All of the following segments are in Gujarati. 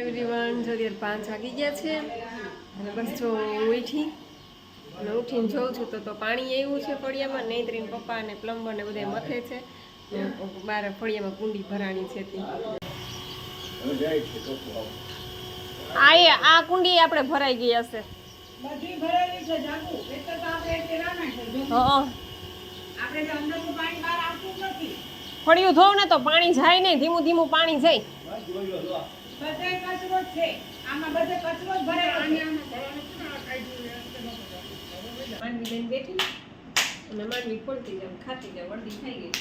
એવરીવન જો પાંચ વાગી ગયા છે. અને બસ જો ઉઠી અને ઉઠીને જોઉં છું તો તો પાણી એવું છે ફળિયામાં નૈત્રીન પપ્પા અને પ્લમ્બર ને બધા મથે છે. ને બાર ફળિયામાં કુંડી ભરાણી છે આ એ આ કુંડી આપણે ભરાઈ ગઈ હશે. બધી ભરેલી છે જાગુ એટલે તો આપણે એક રાના છે જો હા આપણે તો અંદરનું પાણી બહાર આવતું જ નથી. ફળિયું ધોવ ને તો પાણી જાય નહીં ધીમું ધીમું પાણી જાય. બધે કચરો છે. આમાં બધે કચરો જ ભરેલો છે. માંડવી લઈને બેઠી અને માંડવી જાવ ખાતી જાવ અડધી થઈ ગઈ.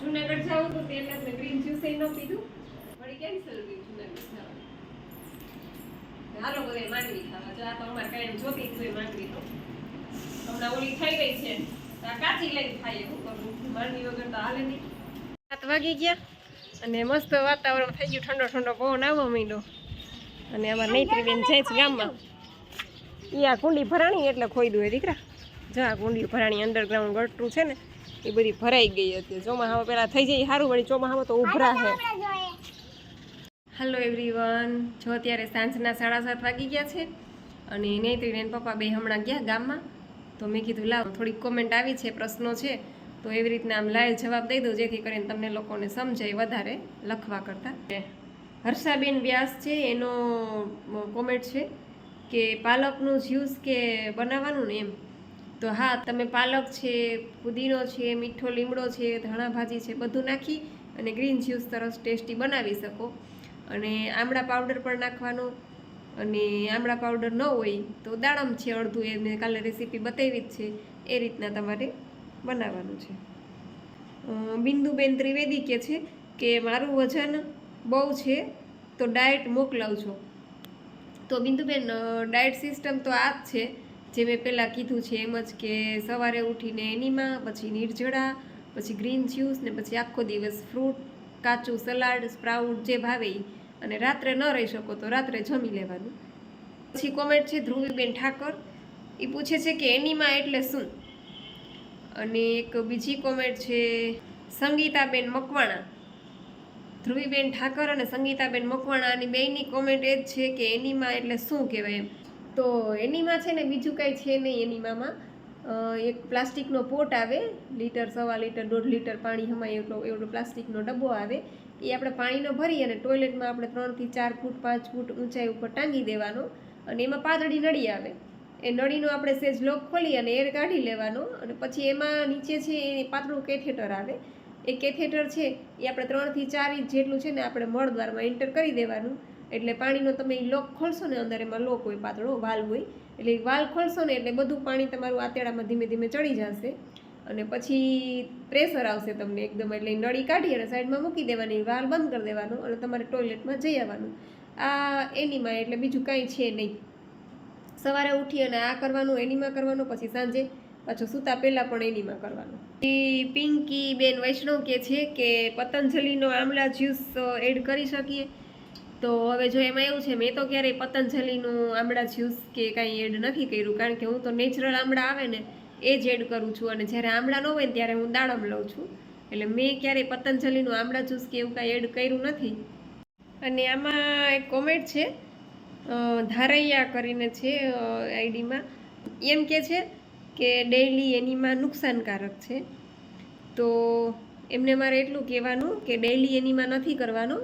જુનાગઢ જાવું તો તે ગ્રીન જ્યુસ ન પીધું. વળી કેન્સલ ગયું જુનાગઢ હાલો બધે માંડવી ખાવા. આ તો અમારે કાંઈ જોતી જ માંડવી તો. હમણાં ઓલી થઈ ગઈ છે. કાચી લઈને ખાઈએ શું માંડવી વગર તો હાલે નહીં. સાત વાગી ગયા. અને મસ્ત વાતાવરણ થઈ ગયું, ઠંડો ઠંડો પવન આવવા માંડ્યો. અને અમારા નૈત્રી બેન જાય છે ગામમાં. એ આ કુંડી ભરાણી એટલે ખોઈ દઉં દીકરા. જો આ કુંડી ભરાણી અંડરગ્રાઉન્ડ ગટરું છે ને, એ બધી ભરાઈ ગઈ હતી ચોમાહામાં પેલા થઈ જાય સારું વળી ચોમાહામાં તો ઉભરા છે હલો એવરીવન જો અત્યારે સાંજના સાડા સાત વાગી ગયા છે અને નૈત્રી ને પપ્પા બે હમણાં ગયા ગામમાં. તો મેં કીધું, લાવ, થોડીક કોમેન્ટ આવી છે, પ્રશ્નો છે. તો એવી રીતના આમ લાઈવ જવાબ દઈ દઉં જેથી કરીને તમને લોકોને સમજાય વધારે લખવા કરતાં. હર્ષાબેન વ્યાસ છે એનો કોમેન્ટ છે કે પાલકનું જ્યુસ કે બનાવવાનું ને એમ? તો હા તમે પાલક છે પુદીનો છે મીઠો લીમડો છે ધાણા ભાજી છે બધું નાખી અને ગ્રીન જ્યુસ સરસ ટેસ્ટી બનાવી શકો. અને આમળા પાવડર પણ નાખવાનો. અને આમળા પાવડર ન હોય તો દાડમ છે અડધું એ મેં કાલે રેસીપી બતાવી જ છે. એ રીતના તમારે બનાવવાનું છે. બિંદુબેન ત્રિવેદી કહે છે કે મારું વજન બહુ છે, તો ડાયટ મોકલાવજો. તો બિંદુબેન ડાયટ સિસ્ટમ તો આ જ છે. જે મેં પહેલાં કીધું છે એમ જ કે સવારે ઉઠીને એનીમાં, પછી નિર્જળા, પછી ગ્રીન જ્યુસ ને પછી આખો દિવસ ફ્રૂટ, કાચું સલાડ, સ્પ્રાઉટ જે ભાવે. અને રાત્રે ન રહી શકો તો રાત્રે જમી લેવાનું. પછી કોમેન્ટ છે ધ્રુવીબેન ઠાકર. એ પૂછે છે કે એનીમાં એટલે શું? અને એક બીજી કોમેન્ટ છે, સંગીતાબેન મકવાણા. ધ્રુવીબેન ઠાકર અને સંગીતાબેન મકવાણાની બેયની કોમેન્ટ એ જ છે કે એનીમાં એટલે શું કહેવાય એમ. તો એનીમાં છે ને બીજું કાંઈ છે નહીં એનીમામાં. એક પ્લાસ્ટિકનો પોટ આવે, લીટર, સવા લીટર, દોઢ લીટર પાણી હમાય એટલો, એવડો પ્લાસ્ટિકનો ડબ્બો આવે. એ આપણે પાણીનો ભરી અને ટોયલેટમાં આપણે ત્રણથી ચાર ફૂટ, પાંચ ફૂટ ઊંચાઈ ઉપર ટાંગી દેવાનો અને એમાં પાતળી નળી આવે. એ નળીનો આપણે સેજ લોક ખોલી અને એર કાઢી લેવાનો અને પછી એમાં નીચે છે એ પાતળું કેથેટર આવે. એ કેથેટર છે એ આપણે ત્રણથી ચાર ઇંચ જેટલું છે ને આપણે મળદ્વારમાં એન્ટર કરી દેવાનું. એટલે પાણીનો તમે એ લોક ખોલશો ને અંદર એમાં લોક હોય, પાતળો વાલ હોય. એટલે વાલ ખોલશો ને એટલે બધું પાણી તમારું આતેડામાં ધીમે ધીમે ચડી જશે. અને પછી પ્રેશર આવશે તમને એકદમ એટલે નળી કાઢી અને સાઈડમાં મૂકી દેવાની વાલ બંધ કરી દેવાનો અને તમારે ટોયલેટમાં જઈ આવવાનું. આ એનીમાં એટલે બીજું કાંઈ છે નહીં. સવારે ઉઠી અને આ કરવાનું, એનીમાં કરવાનું, પછી સાંજે પાછું સૂતા પહેલાં પણ એનીમાં કરવાનું. એ પિંકી બેન વૈષ્ણવ કે છે કે પતંજલિનો આમલા જ્યુસ એડ કરી શકીએ? તો હવે જો એમાં એવું છે, મેં તો ક્યારેય પતંજલિનું આમળા જ્યુસ કે કાંઈ એડ નથી કર્યું, કારણ કે હું તો નેચરલ આમળા આવે ને, એ જ એડ કરું છું. અને જ્યારે આમળા ન હોય ને ત્યારે હું દાડમ લઉં છું. એટલે મેં ક્યારેય પતંજલિનું આમળા જ્યુસ કે એવું કાંઈ એડ કર્યું નથી. અને આમાં એક કોમેન્ટ છે ધારૈયા કરીને છે આઈડીમાં. એમ કે છે કે ડેઈલી એનીમાં નુકસાનકારક છે. તો એમને મારે એટલું કહેવાનું કે ડેઇલી એનીમાં નથી કરવાનું.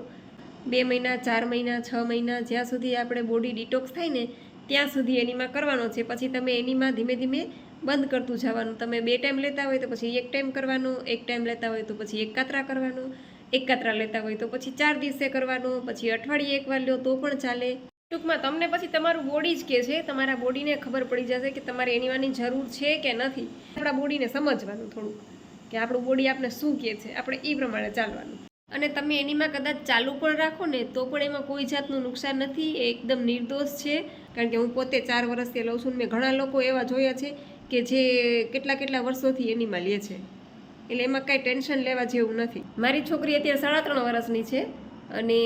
બે મહિના, ચાર મહિના, છ મહિના, જ્યાં સુધી આપણે બોડી ડિટોક્સ થાય ને, ત્યાં સુધી એનીમાં કરવાનો છે. પછી તમે એનીમાં ધીમે ધીમે બંધ કરતું જવાનું. તમે બે ટાઈમ લેતા હોય તો પછી એક ટાઈમ કરવાનું, એક ટાઈમ લેતા હોય તો પછી એક કાતરા કરવાનું, એક કાતરા લેતા હોય તો પછી ચાર દિવસે કરવાનું, પછી અઠવાડિયે એકવાર લ્યો તો પણ ચાલે. ટૂંકમાં તમને પછી તમારું બોડી જ કે છે, તમારા બોડીને ખબર પડી જશે કે તમારે એનીવાની જરૂર છે કે નથી. આપણા બોડીને સમજવાનું થોડું, કે આપણું બોડી આપણે શું કહે છે, આપણે એ પ્રમાણે ચાલવાનું. અને તમે એનીમાં કદાચ ચાલુ પણ રાખો ને, તો પણ એમાં કોઈ જાતનું નુકસાન નથી, એ એકદમ નિર્દોષ છે. કારણ કે હું પોતે ચાર વર્ષથી લઉં છું મેં ઘણા લોકો એવા જોયા છે કે જે કેટલા કેટલા વર્ષોથી એનીમાં લે છે. એટલે એમાં કાંઈ ટેન્શન લેવા જેવું નથી. મારી છોકરી અત્યારે સાડા ત્રણ વર્ષની છે. અને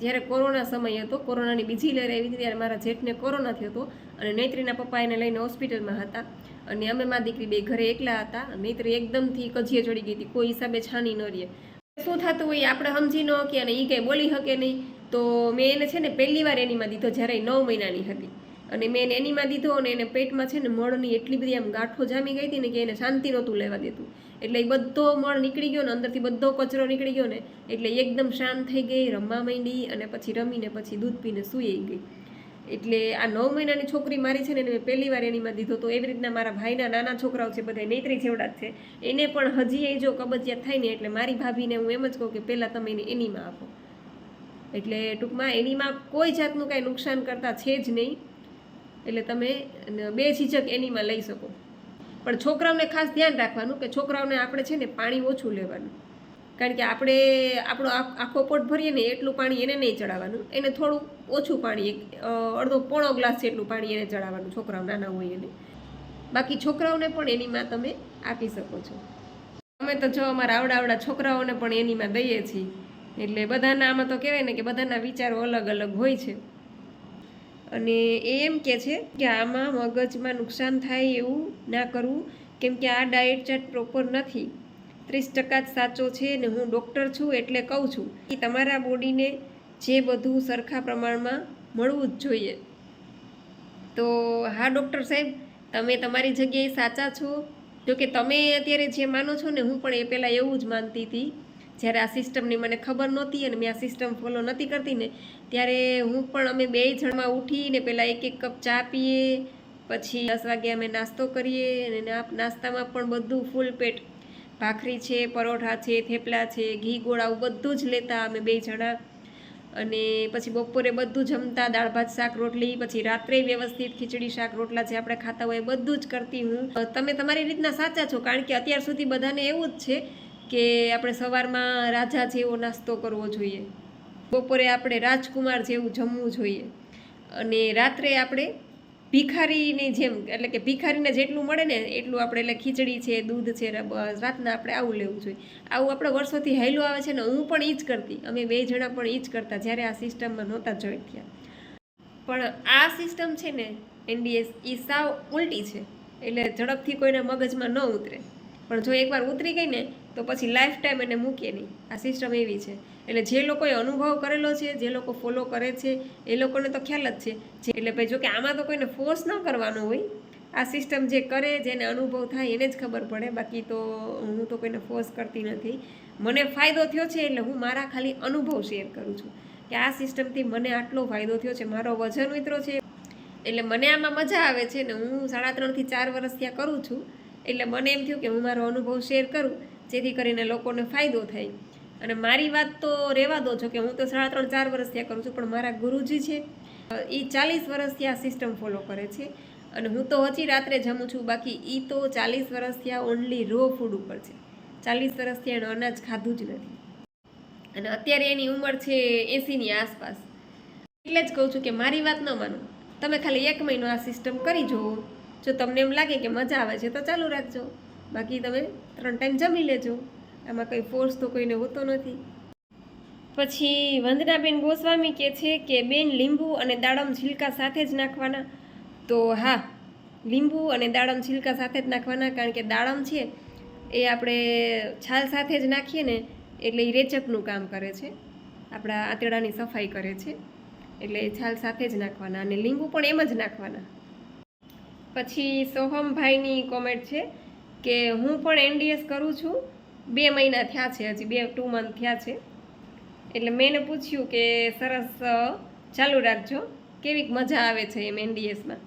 જ્યારે કોરોના સમય હતો, કોરોનાની બીજી લહેર આવી હતી ત્યારે મારા જેઠને કોરોના થયો હતો અને નૈત્રીના પપ્પા એને લઈને હોસ્પિટલમાં હતા. અને અમે મા દીકરી બે ઘરે એકલા હતા. નૈત્રી એકદમથી કજીએ ચડી ગઈ હતી, કોઈ હિસાબે છાની ન રહીએ શું થતું હોય આપણે સમજી ન કે અને એ કંઈ બોલી શકે નહીં. તો મેં એને છે ને પહેલી વાર એનીમાં દીધો જ્યારે નવ મહિનાની હતી. અને મેં એને એનીમાં દીધો અને એને પેટમાં છે ને મળની એટલી બધી આમ ગાંઠો જામી ગઈ હતી ને કે એને શાંતિ નહોતું લેવા દેતું. એટલે એ બધો મળ નીકળી ગયો ને, અંદરથી બધો કચરો નીકળી ગયો ને, એટલે એકદમ શાંત થઈ ગઈ, રમવા માંડી અને પછી રમીને પછી દૂધ પીને સૂઈ ગઈ. એટલે આ નવ મહિનાની છોકરી મારી છે ને મેં પહેલી વાર એનીમાં દીધો તો એવી રીતના મારા ભાઈના નાના છોકરાઓ છે બધા નેત્રી જેવડા જ છે. એને પણ હજી એ જો કબજિયાત થાય ને, એટલે મારી ભાભીને હું એમ જ કહું કે પહેલાં તમે એને એનીમાં આપો. એટલે ટૂંકમાં એનીમાં કોઈ જાતનું કાંઈ નુકસાન કરતા છે જ નહીં. એટલે તમે બે ઝીઝક એનીમાં લઈ શકો. પણ છોકરાઓને ખાસ ધ્યાન રાખવાનું કે છોકરાઓને આપણે છે ને પાણી ઓછું લેવાનું. કારણ કે આપણે આપણો આખો પોટ ભરીએ ને એટલું પાણી એને નહીં ચડાવવાનું. એને થોડું ઓછું પાણી, એક અડધો પોણો ગ્લાસ જેટલું પાણી એને ચડાવવાનું છોકરાઓ નાના હોય એને. બાકી છોકરાઓને પણ એનીમાં તમે આપી શકો છો. અમે તો જો અમારા આવડા આવડા છોકરાઓને પણ એનીમાં દઈએ છીએ. એટલે બધાના આમાં તો કહેવાય ને કે બધાના વિચારો અલગ અલગ હોય છે. અને એ એમ કે છે કે આમાં મગજમાં નુકસાન થાય એવું ના કરવું કેમ કે આ ડાયટ ચાર્ટ પ્રોપર નથી. ત્રીસ ટકા જ સાચો છે ને હું ડૉક્ટર છું એટલે કહું છું કે તમારા બોડીને જે બધું સરખા પ્રમાણમાં મળવું જ જોઈએ. તો હા ડૉક્ટર સાહેબ, તમે તમારી જગ્યાએ સાચા છો? જો કે તમે અત્યારે જે માનો છો ને હું પણ એ પહેલાં એવું જ માનતી હતી. જ્યારે આ સિસ્ટમની મને ખબર નહોતી અને મેં આ સિસ્ટમ ફોલો નથી કરતી ને, ત્યારે હું પણ અમે બે જણમાં ઉઠીને પહેલાં એક એક કપ ચા પીએ, પછી દસ વાગે અમે નાસ્તો કરીએ અને નાસ્તામાં પણ બધું ફૂલ પેટ. ભાખરી છે, પરોઠા છે, થેપલા છે, ઘી ગોળાવું બધું જ લેતા અમે બે જણા. અને પછી બપોરે બધું જમતા, દાળ, ભાત, શાક, રોટલી, પછી રાત્રે વ્યવસ્થિત ખીચડી, શાક, રોટલા જે આપણે ખાતા હોય બધું જ કરતી હું. તમે તમારી રીતના સાચા છો, કારણ કે અત્યાર સુધી બધાને એવું જ છે કે આપણે સવારમાં રાજા જેવો નાસ્તો કરવો જોઈએ. બપોરે આપણે રાજકુમાર જેવું જમવું જોઈએ. અને રાત્રે આપણે ભિખારીની જેમ, એટલે કે ભિખારીને જેટલું મળે ને એટલું આપણે, એટલે ખીચડી છે, દૂધ છે રાતના આપણે આવું લેવું જોઈએ. આવું આપણે વર્ષોથી હેલું આવે છે ને હું પણ એ જ કરતી. અમે બે જણા પણ એ જ કરતા, જ્યારે આ સિસ્ટમમાં નહોતા જોઈ થયા. પણ આ સિસ્ટમ છે ને એનડીએસ એ સાવ ઉલટી છે. એટલે ઝડપથી કોઈના મગજમાં ન ઉતરે. પણ જો એકવાર ઉતરી ગઈ ને તો પછી લાઈફ ટાઈમ એને મૂકે નહીં. આ સિસ્ટમ એવી છે. એટલે જે લોકોએ અનુભવ કરેલો છે, જે લોકો ફોલો કરે છે, એ લોકોને તો ખ્યાલ જ છે. એટલે ભાઈ જો કે આમાં તો કોઈને ફોર્સ ન કરવાનો હોય. આ સિસ્ટમ જે કરે જેને અનુભવ થાય, એને જ ખબર પડે. બાકી તો હું તો કોઈને ફોર્સ કરતી નથી. મને ફાયદો થયો છે એટલે હું મારા ખાલી અનુભવ શેર કરું છું. કે આ સિસ્ટમથી મને આટલો ફાયદો થયો છે, મારો વજન ઉતરો છે. એટલે મને આમાં મજા આવે છે ને હું સાડા ત્રણથી ચાર વર્ષ ત્યાં કરું છું. એટલે મને એમ થયું કે હું મારો અનુભવ શેર કરું. જેથી કરીને લોકોને ફાયદો થાય. અને મારી વાત તો રહેવા દો છો કે હું તો સાડા ત્રણ, ચાર વર્ષ ત્યાં કરું છું, પણ મારા ગુરુજી છે એ ચાલીસ વર્ષથી આ સિસ્ટમ ફોલો કરે છે. અને હું તો હજી રાત્રે જમું છું, બાકી એ તો ચાલીસ વર્ષથી આ ઓનલી રો ફૂડ ઉપર છે. ચાલીસ વર્ષથી એણે અનાજ ખાધું જ નથી. અને અત્યારે એની ઉંમર છે એંસીની આસપાસ. એટલે જ કહું છું કે મારી વાત ન માનો. તમે ખાલી એક મહિનો આ સિસ્ટમ કરી જુઓ. જો તમને એમ લાગે કે મજા આવે છે, તો ચાલુ રાખજો. બાકી તમે ત્રણ ટાઈમ જમી લેજો. આમાં કંઈ ફોર્સ તો કોઈને હોતો નથી. પછી વંદનાબેન ગોસ્વામી કહે છે કે બેન લીંબુ અને દાડમ છિલકા સાથે જ નાખવાના. તો હા, લીંબુ અને દાડમ છિલકા સાથે જ નાખવાના કારણ કે દાડમ છે એ આપણે છાલ સાથે જ નાખીએ ને એટલે એ રેચકનું કામ કરે છે. આપણા આંતરડાની સફાઈ કરે છે એટલે છાલ સાથે જ નાખવાના અને લીંબુ પણ એમ જ નાખવાના. પછી સોહમભાઈની કોમેન્ટ છે કે હું પણ એનડીએસ કરું છું. બે મહિના થયા છે, હજી બે ટુ મંથ થયા છે. એટલે મેં એને પૂછ્યું કે સરસ ચાલુ રાખજો. કેવીક મજા આવે છે એમ એનડીએસમાં.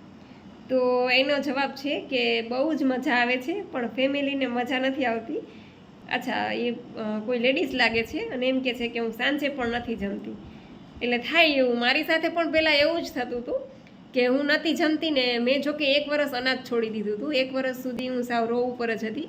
તો એનો જવાબ છે કે બહુ જ મજા આવે છે, પણ ફેમિલીને મજા નથી આવતી. અચ્છા, એ કોઈ લેડીઝ લાગે છે અને એમ કે છે કે હું સાંજે પણ નથી જમતી. એટલે થાય એવું. મારી સાથે પણ પહેલાં એવું જ થતું હતું કે હું નથી જમતી ને મેં જો કે એક વર્ષ અનાજ છોડી દીધું હતું. એક વર્ષ સુધી હું સાવ રો ઉપર જ હતી.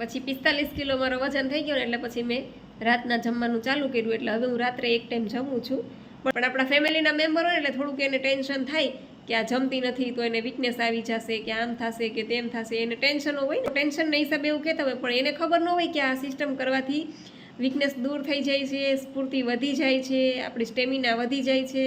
પછી પિસ્તાલીસ કિલો મારો વજન થઈ ગયો ને એટલે પછી મેં રાતના જમવાનું ચાલુ કર્યું. એટલે હવે હું રાત્રે એક ટાઈમ જમું છું. પણ આપણા ફેમિલીના મેમ્બર હોય એટલે થોડુંક એને ટેન્શન થાય કે આ જમતી નથી તો એને વીકનેસ આવી જશે કે આમ થશે કે તેમ થશે. એને ટેન્શન હોય ને. ટેન્શનના હિસાબે એવું કહેતા હોય, પણ એને ખબર ન હોય કે આ સિસ્ટમ કરવાથી વીકનેસ દૂર થઈ જાય છે, સ્ફૂર્તિ વધી જાય છે, આપણી સ્ટેમિના વધી જાય છે.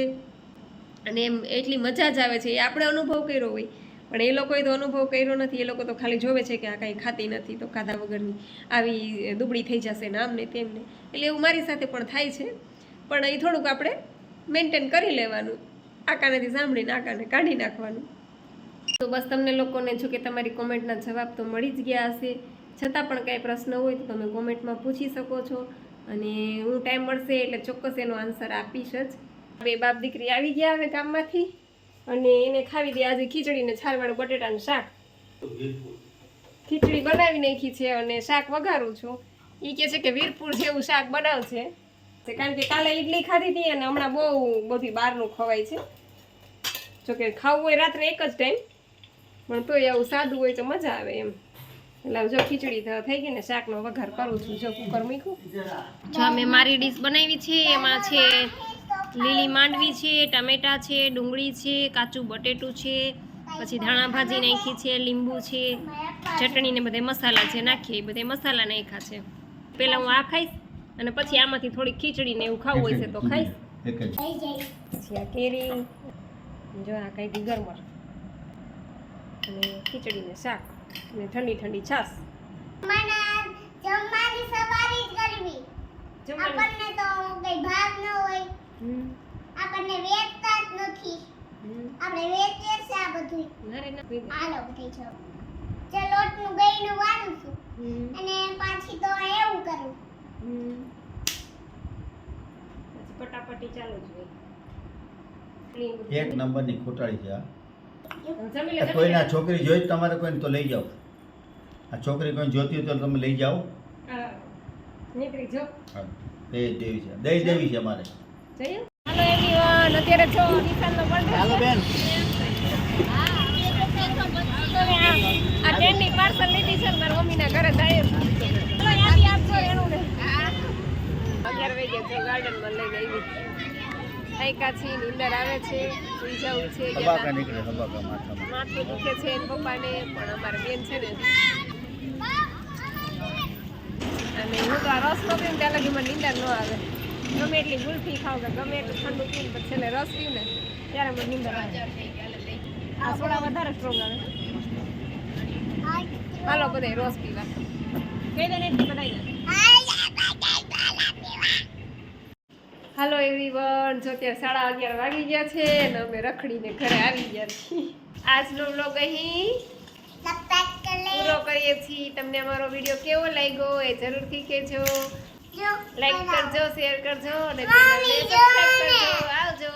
અને એમ એટલી મજા જ આવે છે, એ આપણે અનુભવ કર્યો હોય. પણ એ લોકોએ તો અનુભવ કર્યો નથી, એ લોકો તો ખાલી જોવે છે કે આ કાંઈ ખાતી નથી, તો ખાધા વગરની આવી દુબળી થઈ જશે ને આમને ને તેમ એટલે એવું મારી સાથે પણ થાય છે. પણ એ થોડુંક આપણે મેન્ટેન કરી લેવાનું. આકાનેથી સાંભળીને આકાને કાઢી નાખવાનું. તો બસ તમને લોકોને જો કે તમારી કોમેન્ટના જવાબ તો મળી જ ગયા હશે. છતાં પણ કાંઈ પ્રશ્ન હોય તો તમે કોમેન્ટમાં પૂછી શકો છો. અને હું ટાઈમ મળશે એટલે ચોક્કસ એનો આન્સર આપીશ જ. બે બાપ દીકરી આવી ગયા હવે ગામમાંથી અને એને ખાવી દે આજે ખીચડીને છાલવાળું બટેટાનું શાક. ખીચડી બનાવી નાખી છે અને શાક વઘારું છું. એ કહે છે કે વીરપુર જેવું શાક બનાવશે કારણ કે કાલે ઈડલી ખાધી હતી અને હમણાં બહુ બધી બહારનું ખવાય છે. જોકે ખાવું હોય રાત્રે એક જ ટાઈમ પણ તોય આવું સાદું હોય તો મજા આવે એમ. એટલે જો ખીચડી થઈ ગઈ ને શાકનો વઘાર કરું છું. જો કુકર મૂક્યું. જો મેં મારી ડીશ બનાવી છે, એમાં છે લીલી માંડવી છે ટમેટા છે ડુંગળી છે કાચું બટેટું છે પછી ધાણા ભાજી નાખી છે લીંબુ છે ચટણી ને બધે મસાલા છે નાખીએ એ બધે મસાલા નાખ્યા છે. પહેલાં હું આ ખાઈશ અને પછી આમાંથી થોડી ખીચડી ને એવું ખાવું હોય છે તો ખાઈશ. પછી આ કેરી જો આ કઈ ગરમર અને ખીચડી ને શાક અને ઠંડી ઠંડી છાશ. જમવાની સવારી જ કરવી. જમવાનું? આપણને તો કઈ ભાગ ન હોય. આપણને વેચતા જ નથી. આપણે વેચીએ છે આ બધું ના રે ના. આલો બધું છો જે લોટનું ગઈનું વાળું છું. અને પાછી તો એવું કરું. પછી પટાપટી ચાલુ જ હોય. એક નંબરની ખોટાડી છે આ. કોઈને છોકરી જોઈ તમારે કોઈને તો લઈ જાઓ. આ છોકરી કોઈ જોતી હોય તો તમે લઈ જાઓ. નીકળી જાઓ એ દેવી છે. દઈ દેવી છે અમારે. જઈએ. હાલો એવરીવન અત્યારે છો નિશાનનો birthday હાલો બેન. આ કેન્ડી પાર્સલ લીધી છે મારા મમ્મીના ઘરે જાય. ચલો યાદી આપજો એનું ને. અગિયાર વાગે છે ગાર્ડનમાં લઈને આવી. આયકા છે નીંદર આવે છે સુઈ જવું છે હબાકા નીકળે હબાકા માથામાં. માથું દુખે છે એના પપ્પાને પણ અમારે બેન છે ને. અને હું તો આ રસ નો પીઉં ત્યાં લગી મને નીંદર ન આવે? ગમે એટલી ગુલ્ફી ખાવ કે ગમે એટલું ઠંડુ પીને પછી છેલ્લે રસ પીઉં ને ત્યારે મને નીંદર આવે. આ સોડા વધારે સ્ટ્રોંગ આવે. હાલો બધે રસ પીવા. કહી દે ને બધાય હાલો એવરીવન જો અત્યારે સાડા અગિયાર વાગી ગયા છે અને અમે રખડીને ઘરે આવી ગયા છીએ. આજનો વ્લોગ અહીં પૂરો કરીએ છીએ. તમને અમારો વીડિયો કેવો લાગ્યો એ જરૂરથી કહેજો. લાઈક કરજો શેર કરજો અને સબસ્ક્રાઇબ કરજો આવજો